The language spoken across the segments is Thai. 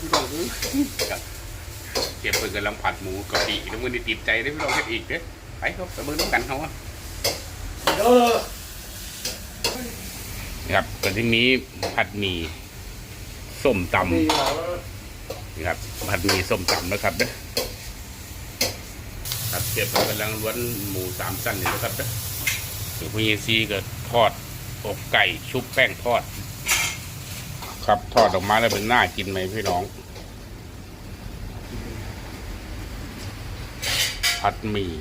พี่น้องเออครับเก็บเพิ่นกำลังผัดหมูกะปิแล้วมันได้ติดใจได้อพี่น้องเฮ็ดอีกเด้อไปครับสมมือน้ำกันเขาอะเออครับก็ที่มีผัดหมี่ส้มตำนี่เหรอนี่ครับผัดหมี่ส้มตำนะครับเด้อครับเก็บเพิ่นกำลังล้วนหมูสามชั้นนี่นะครับเด้อส่วนพี่ซีก็ทอดอกไก่ชุบแป้งทอด ครับทอดออกมาแล้วเป็นหน่ากินไหมพี่น้อง ผัดหมี่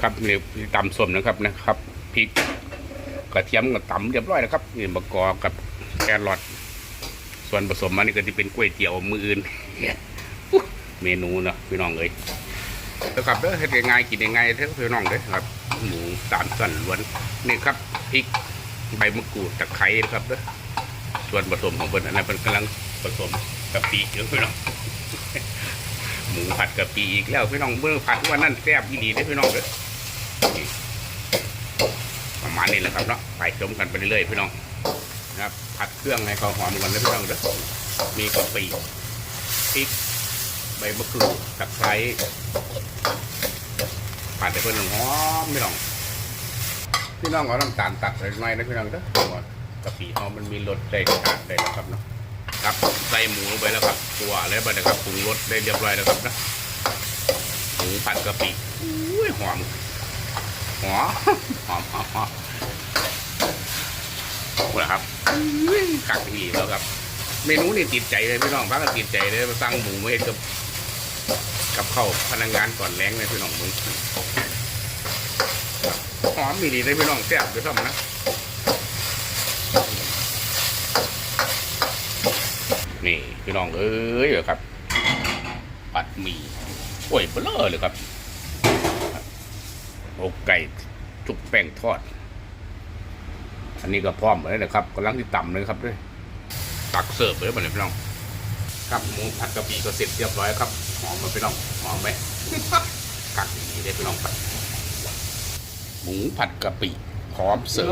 ครับนี่ตำส้มนะครับนะครับพริกกระเทียมกับตำเรียบร้อยแล้วครับนี่มะกอกกับแครอท ส่วนผสมมันนี่ก็จะเป็นก๋วยเตี๋ยวมืออื่นเมนูเนาะพี่น้องเอ้ยแล้วครับเด้อเฮ็ดง่ายกินง่ายเด้อพี่น้องเด้อครับหมูสามสันล้วนนี่ครับพริกใบมะกรูดตะไคร้นะครับเด้อส่วนผสมของเพิ่นอันนั้นเพิ่นกำลังผสมกะปิอยู่พี่น้องหมูผัดกะปิอีกแล้วพี่น้องเมื่อผัดวันนั้นแซ่บอีหลีเด้อพี่น้องเด้อประมาณนี้แหละครับเนาะไปชมกันไปเรื่อยๆพี่น้องนะครับ ผัดเครื่องให้เขาหอมก่อนนะพี่น้องเด้อมีกะปิพริก ใบมะกรูดตะไคร้ผัดให้เพิ่นหอมพี่น้องพี่น้องเอาน้ำตาลตัดใส่หน่อยนะพี่น้องเด้อเพระว่ากะปิหอมมันมีรสได้ขาดได้แล้วครับเนาะครับใส่หมูลงไปแล้วครับตัวแล้วไปนะครับปรุงรสได้เรียบร้อยแล้วครับนะหมูผัดกะปิอุ้ยหอมหอมหอมหอมหอมหมดแล้วครับ กักดีแล้วครับ เมนูนี่ติดใจเลยพี่น้องพักกันติดใจเลยมาสั่งหมูมาเฮ็ดกับกับข้าวพนักงานก่อนแรงเลยพี่น้องมึงหอมมีดีเลยพี่น้องแซ่บด้วยซ้ำนะนี่พี่น้องเอ้ยครับปัดหมี่โอ้ยเบลอเลยครับอกไก่จุกแป้งทอด อันนี้ก็พร้อมเลยนะครับกำลังที่ต่ำเลยครับด้วยตักเสิร์ฟเลยมาเลยพี่น้องครับหมูผัดกะปิก็เสร็จเรียบร้อยครับหอมมาพี่น้องหอมไหมกักดีเลยพี่น้องครับหมูผัดกะปิพร้อมเสิร์ฟ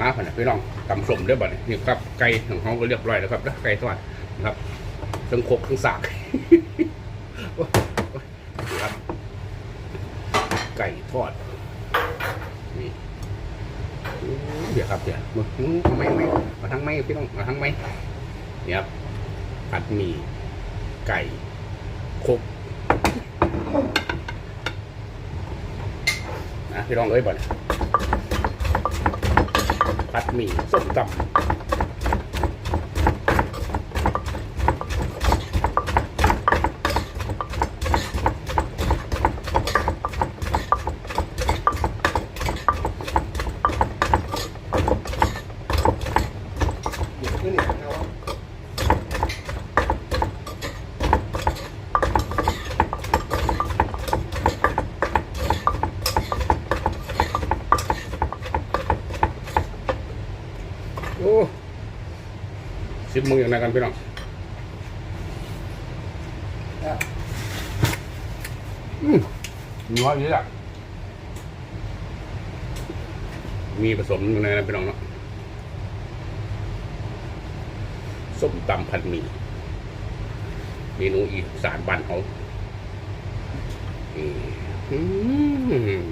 มาผ่านพี่น้องตำสมเด้วยบ่เนี่ยนี่ครับไก่ของเขาก็เรียบร้อยแล้วครับนะไก่ทอดนะครับทั้งคกทั้งสากนะครับไก่ทอด เดี๋ยวครับเดี๋ยวมาทำไมไม่มาทั้งไม่พี่น้องมาทั้งไม่เนี่ยครับผัดหมี่ไก่โคกนะพี่น้องเอ้ยบ่เนี่ยผัดหมี่ส้มตำ อ้สิบมืออย่างไรกันพี่น้องอืมนัวอยู่อะมีผสมอยู่ในนั้นพี่น้องเนาะส้มตำผัดหมี่เมนูอีสานบ้านเขาอืม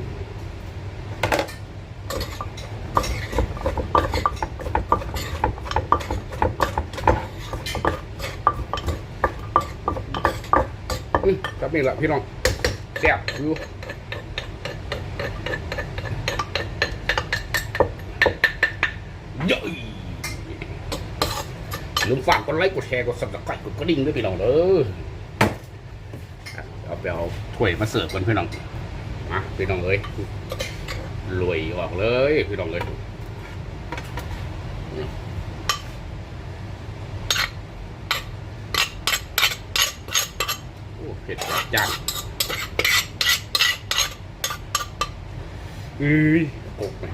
อืมครับนี่แหละพี่น้องแซ่บอยู่เย้ยลืมฝากกดไลค์กดแชร์กดสับสไครต์กดกระดิ่งด้วยพี่น้องเด้ออเอาไปเอาถ้วยมาเสิร์ฟกันพี่น้องมาพี่น้องเอ้ยรวยออกเลยพี่น้องเอ้ยโอ้เผ็ด จัดอือโกกไหม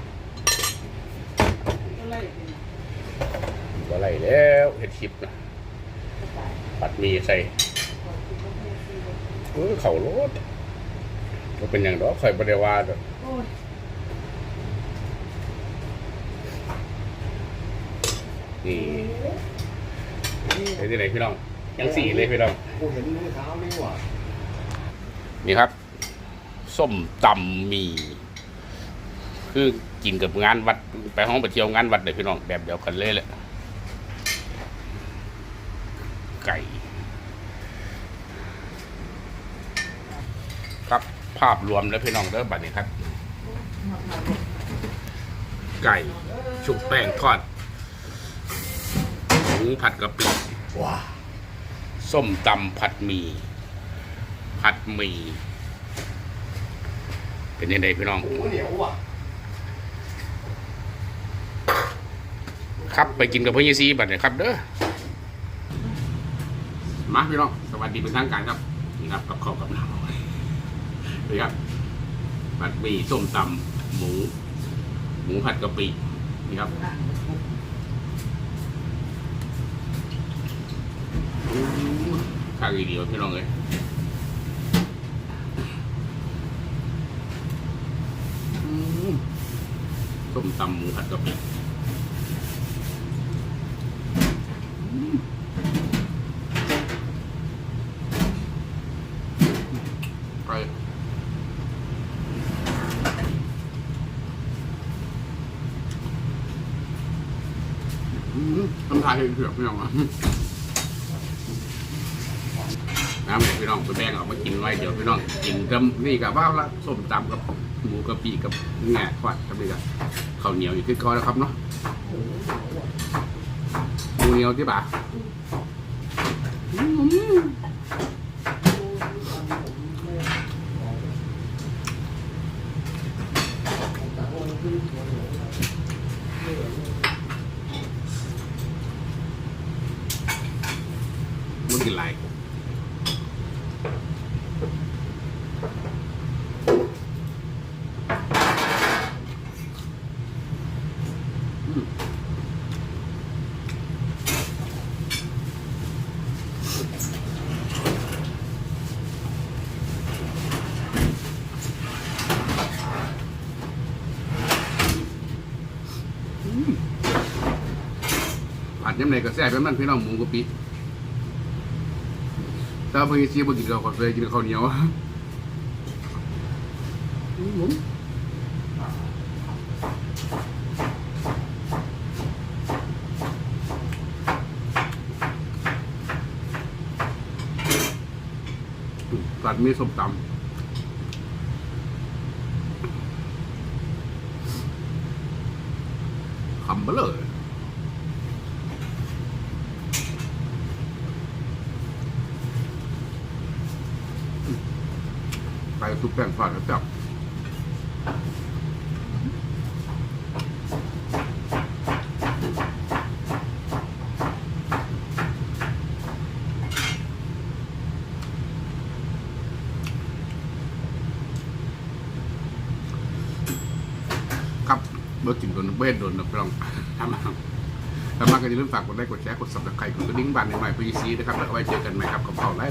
อะไรแล้วเห็ดชิปนะปัดมีใส่เออเข่าโลดก็เป็นอย่างดอกคอยบริวาดอกโอ้ยนี่ไอ้ที่ไหนพี่น้องยังสี่เลยพี่น้องกูเห็นมือเท้านี่หว่า นี่ครับ ส้มตำหมี คือกินกับงานวัด ไปห้องไปเที่ยวงานวัดเลยพี่น้องแบบเดียวกันเลยแหละไก่ ครับภาพรวมแล้วพี่น้องเด้อบัดนี้ครับ ไก่ ชุบแป้งทอดหมูผัดกะปิว้าส้มตำผัดหมี่ ผัดหมี่เป็นยังไงพี่น้องหูเหนียวว่ะครับไปกินกับพ่อยี่ซีบัดเนี่ยครับเด้อมาพี่น้องสวัสดีเป็นทางการครับนี่ครับกับข้าวกับน้ำนี่ครับผัดหมี่ส้มตำหมู หมูผัดกะปินี่ครับอู้ข้าวอีเดียวพี่น้องเลยอืม ส้มตำหมูผัดกะปิไปอืมน้ำลายเผือกพี่น้องอะน้ำเดี๋ยวพี่น้องไปแบ่งออกมากินไว้เดี๋ยวพี่น้องกินกับนี่กับว่าละส้มตำกับหมูกะปิกับแหนกทอดกับนี่กับ ข้าวเหนียวอยู่ที่ก้อนแล้วครับเนาะหมูเหนียวที่บ่ามันกินไร ผัดยำไหนก็แซ่บแบบนั้นพี่น้องหมูกะปิถ้าเพิ่งซีบ่กินข้าวขอเลยกินข้าวเหนียวอืมตัดมีส้มตำ มาเลยไปซุปแป้งทอดแล้วจับครั บเบอร์จินโดนเบ็ดโดนนะพี่น้องทำมาทำมาก็อย่าลืมฝากกดไลค์กดแชร์กดสับตะไคร้กดกระดิ่งบันในใหม่พีซีนะครับแล้วก็ไว้เจอกันใหม่ครับกับเผาไล่